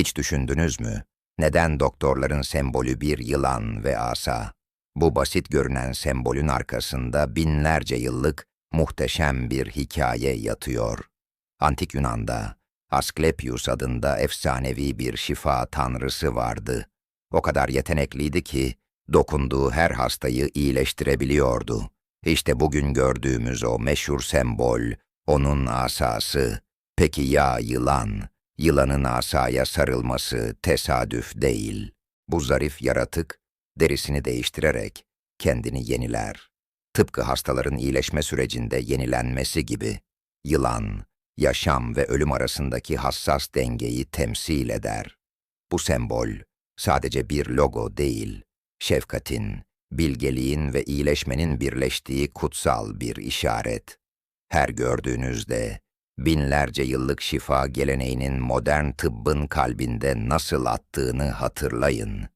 Hiç düşündünüz mü? Neden doktorların sembolü bir yılan ve asa? Bu basit görünen sembolün arkasında binlerce yıllık muhteşem bir hikaye yatıyor. Antik Yunan'da Asklepios adında efsanevi bir şifa tanrısı vardı. O kadar yetenekliydi ki dokunduğu her hastayı iyileştirebiliyordu. İşte bugün gördüğümüz o meşhur sembol, onun asası. Peki ya yılan? Yılanın asaya sarılması tesadüf değil. Bu zarif yaratık, derisini değiştirerek kendini yeniler. Tıpkı hastaların iyileşme sürecinde yenilenmesi gibi. Yılan, yaşam ve ölüm arasındaki hassas dengeyi temsil eder. Bu sembol, sadece bir logo değil, şefkatin, bilgeliğin ve iyileşmenin birleştiği kutsal bir işaret. Her gördüğünüzde, binlerce yıllık şifa geleneğinin modern tıbbın kalbinde nasıl attığını hatırlayın.